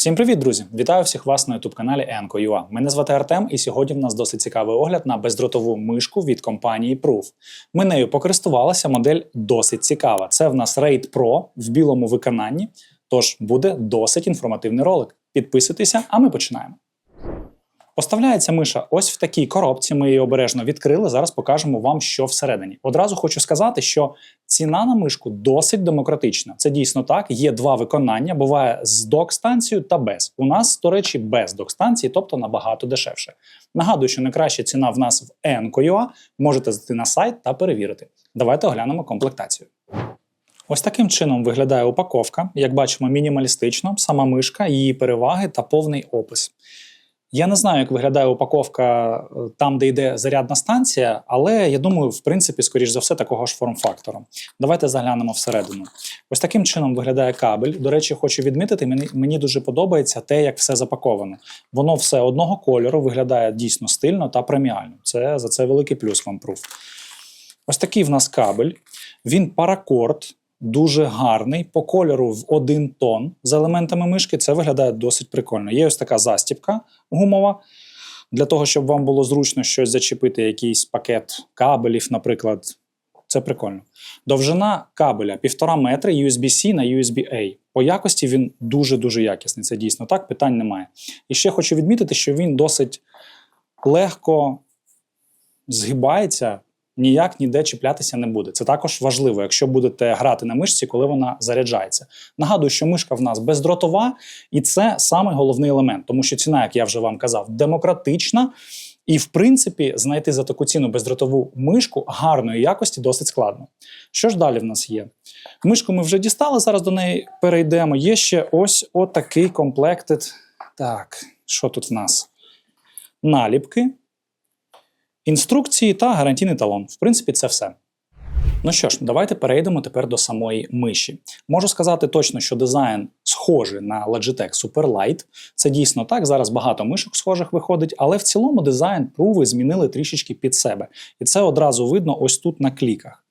Всім привіт, друзі! Вітаю всіх вас на youtube каналі Enco.ua. Мене звати Артем, і сьогодні в нас досить цікавий огляд на бездротову мишку від компанії Proof. Ми нею покористувалися, модель досить цікава. Це в нас Raid Pro в білому виконанні, тож буде досить інформативний ролик. Підписуйтеся, а ми починаємо. Поставляється миша ось в такій коробці. Ми її обережно відкрили. Зараз покажемо вам, що всередині. Одразу хочу сказати, що ціна на мишку досить демократична. Це дійсно так. Є два виконання. Буває з док-станцією та без. У нас, до речі, без док-станції, тобто набагато дешевше. Нагадую, що найкраща ціна в нас в Enco.ua. Можете зайти на сайт та перевірити. Давайте оглянемо комплектацію. Ось таким чином виглядає упаковка. Як бачимо, мінімалістично, сама мишка, її переваги та повний опис. Я не знаю, як виглядає упаковка е, там, де йде зарядна станція, але я думаю, в принципі, скоріш за все, такого ж форм-фактора. Давайте заглянемо всередину. Ось таким чином виглядає кабель. До речі, хочу відмітити, мені, мені дуже подобається те, як все запаковано. Воно все одного кольору виглядає дійсно стильно та преміально. Це за це великий плюс вам пруф. Ось такий в нас кабель. Він паракорд, дуже гарний, по кольору в один тон з елементами мишки. Це виглядає досить прикольно. Є ось така застібка гумова. Для того, щоб вам було зручно щось зачепити, якийсь пакет кабелів, наприклад. Це прикольно. Довжина кабеля 1,5 метри USB-C на USB-A. По якості він дуже-дуже якісний. Це дійсно так, питань немає. І ще хочу відмітити, що він досить легко згибається ніяк ніде чіплятися не буде. Це також важливо, якщо будете грати на мишці, коли вона заряджається. Нагадую, що мишка в нас бездротова, і це саме головний елемент, тому що ціна, як я вже вам казав, демократична. І, в принципі, знайти за таку ціну бездротову мишку гарної якості досить складно. Що ж далі в нас є? Мишку ми вже дістали, зараз до неї перейдемо. Є ще ось отакий комплектит. Так, що тут в нас? Наліпки інструкції та гарантійний талон. В принципі, це все. Ну що ж, давайте перейдемо тепер до самої миші. Можу сказати точно, що дизайн схожий на Logitech Superlight. Це дійсно так. Зараз багато мишок схожих виходить, але в цілому дизайн пруви змінили трішечки під себе. І це одразу видно ось тут на кліках.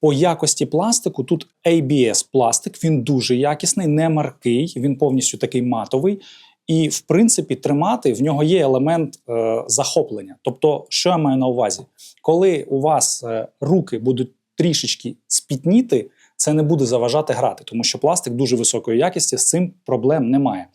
По якості пластику тут ABS пластик, він дуже якісний, не маркий, він повністю такий матовий. І, в принципі, тримати в нього є елемент е, захоплення. Тобто, що я маю на увазі, коли у вас е, руки будуть трішечки спітніти, це не буде заважати грати, тому що пластик дуже високої якості, з цим проблем немає.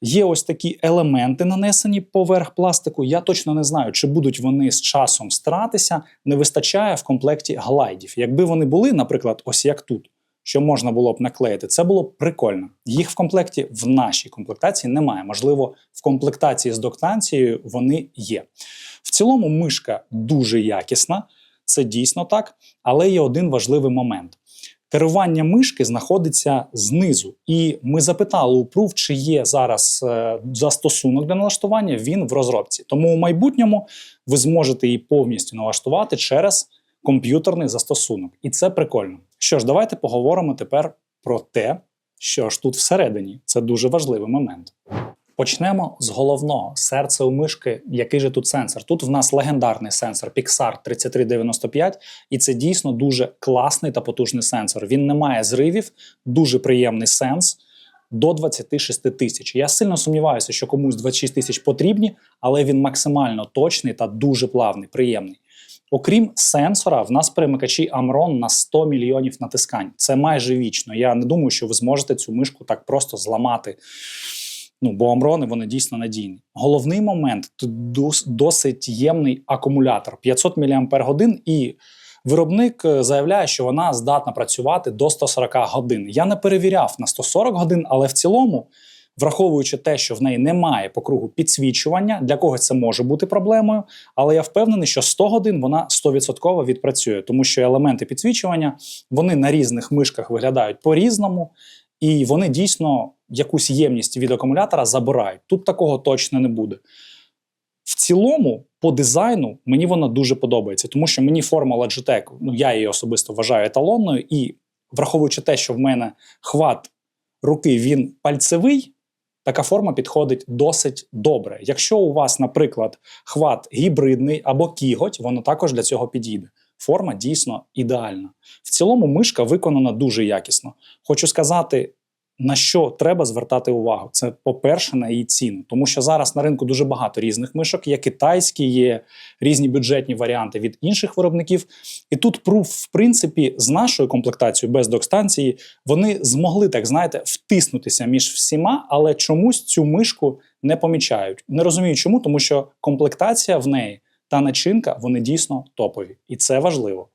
Є ось такі елементи, нанесені поверх пластику. Я точно не знаю, чи будуть вони з часом стиратися. Не вистачає в комплекті глайдів. Якби вони були, наприклад, ось як тут що можна було б наклеїти, це було б прикольно. Їх в комплекті в нашій комплектації немає. Можливо, в комплектації з доктанцією вони є. В цілому, мишка дуже якісна, це дійсно так, але є один важливий момент. Керування мишки знаходиться знизу, і ми запитали у Proof, чи є зараз е, застосунок для налаштування. Він в розробці. Тому у майбутньому ви зможете її повністю налаштувати через комп'ютерний застосунок, і це прикольно. Що ж, давайте поговоримо тепер про те, що ж тут всередині. Це дуже важливий момент. Почнемо з головного серце у мишки. Який же тут сенсор? Тут в нас легендарний сенсор Pixar 3395, і це дійсно дуже класний та потужний сенсор. Він не має зривів, дуже приємний сенс. До 26 тисяч. Я сильно сумніваюся, що комусь 26 тисяч потрібні, але він максимально точний та дуже плавний, приємний. Окрім сенсора, в нас перемикачі Amron на 100 мільйонів натискань. Це майже вічно. Я не думаю, що ви зможете цю мишку так просто зламати. Ну, бо Амрони вони дійсно надійні. Головний момент досить ємний акумулятор 500 мАч, і виробник е, заявляє, що вона здатна працювати до 140 годин. Я не перевіряв на 140 годин, але в цілому враховуючи те, що в неї немає по кругу підсвічування, для когось це може бути проблемою, але я впевнений, що 100 годин вона 100% відпрацює, тому що елементи підсвічування вони на різних мишках виглядають по-різному, і вони дійсно якусь ємність від акумулятора забирають. Тут такого точно не буде. В цілому, по дизайну, мені вона дуже подобається, тому що мені форма Logitech, ну я її особисто вважаю еталонною, і враховуючи те, що в мене хват руки він пальцевий, така форма підходить досить добре. Якщо у вас, наприклад, хват гібридний або кіготь, воно також для цього підійде. Форма дійсно ідеальна. В цілому, мишка виконана дуже якісно. Хочу сказати, на що треба звертати увагу? Це, по-перше, на її ціну, тому що зараз на ринку дуже багато різних мишок. Є китайські, є різні бюджетні варіанти від інших виробників. І тут пруф, в принципі, з нашою комплектацією без док-станції вони змогли так знаєте втиснутися між всіма, але чомусь цю мишку не помічають. Не розумію, чому, тому що комплектація в неї та начинка вони дійсно топові, і це важливо.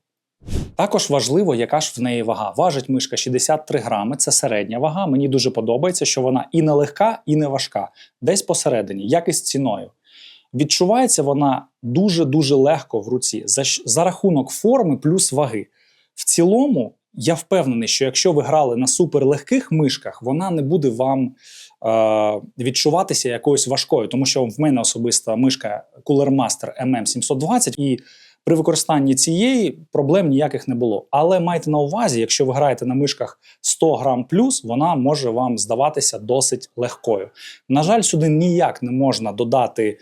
Також важливо, яка ж в неї вага. Важить мишка 63 грами, це середня вага. Мені дуже подобається, що вона і не легка, і не важка, десь посередині, як і з ціною. Відчувається вона дуже-дуже легко в руці за, за рахунок форми плюс ваги. В цілому, я впевнений, що якщо ви грали на суперлегких мишках, вона не буде вам е, відчуватися якоюсь важкою, тому що в мене особиста мишка Cooler Master MM720, і при використанні цієї проблем ніяких не було. Але майте на увазі, якщо ви граєте на мишках 100 грам плюс, вона може вам здаватися досить легкою. На жаль, сюди ніяк не можна додати е,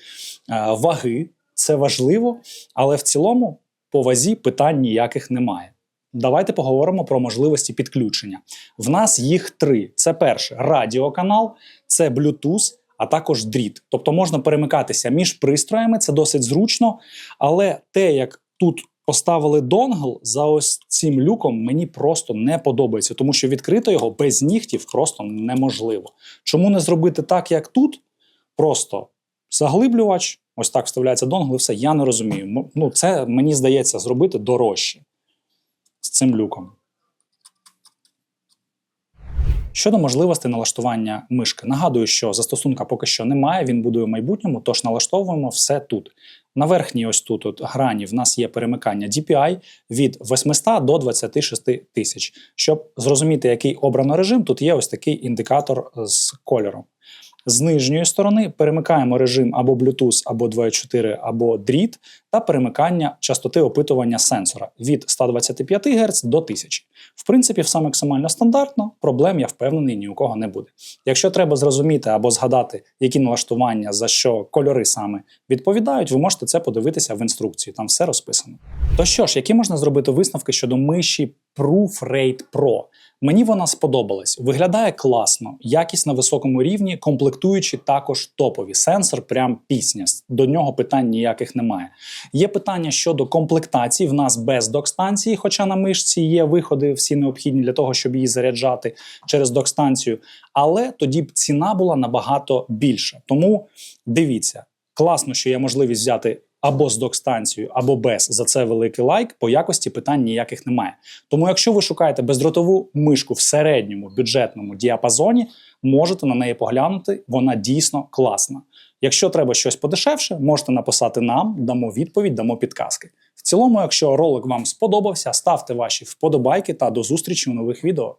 ваги, це важливо, але в цілому по вазі питань ніяких немає. Давайте поговоримо про можливості підключення. В нас їх три: це перше радіоканал, це Bluetooth, а також дріт. Тобто можна перемикатися між пристроями, це досить зручно. Але те, як тут поставили донгл за ось цим люком, мені просто не подобається, тому що відкрити його без нігтів просто неможливо. Чому не зробити так, як тут? Просто заглиблювач, ось так вставляється донгл, і все. Я не розумію. Ну, це мені здається зробити дорожче з цим люком. Щодо можливостей налаштування мишки, нагадую, що застосунка поки що немає, він буде у майбутньому, тож налаштовуємо все тут. На верхній ось тут от грані в нас є перемикання DPI від 800 до 26 тисяч. Щоб зрозуміти, який обрано режим, тут є ось такий індикатор з кольором. З нижньої сторони перемикаємо режим або Bluetooth, або 2.4, або дріт та перемикання частоти опитування сенсора від 125 Гц до 1000. В принципі, все максимально стандартно, проблем я впевнений ні у кого не буде. Якщо треба зрозуміти або згадати, які налаштування за що кольори саме відповідають, ви можете це подивитися в інструкції, там все розписано. То що ж, які можна зробити висновки щодо миші Proof Rate Pro? Мені вона сподобалась. Виглядає класно, якість на високому рівні, комплектуючі також топові. Сенсор прям пісня. До нього питань ніяких немає. Є питання щодо комплектації. В нас без док-станції, хоча на мишці є виходи всі необхідні для того, щоб її заряджати через док-станцію. Але тоді б ціна була набагато більша. Тому дивіться, класно, що є можливість взяти. Або з док-станцією, або без за це великий лайк. По якості питань ніяких немає. Тому, якщо ви шукаєте бездротову мишку в середньому бюджетному діапазоні, можете на неї поглянути. Вона дійсно класна. Якщо треба щось подешевше, можете написати нам, дамо відповідь, дамо підказки. В цілому, якщо ролик вам сподобався, ставте ваші вподобайки та до зустрічі у нових відео.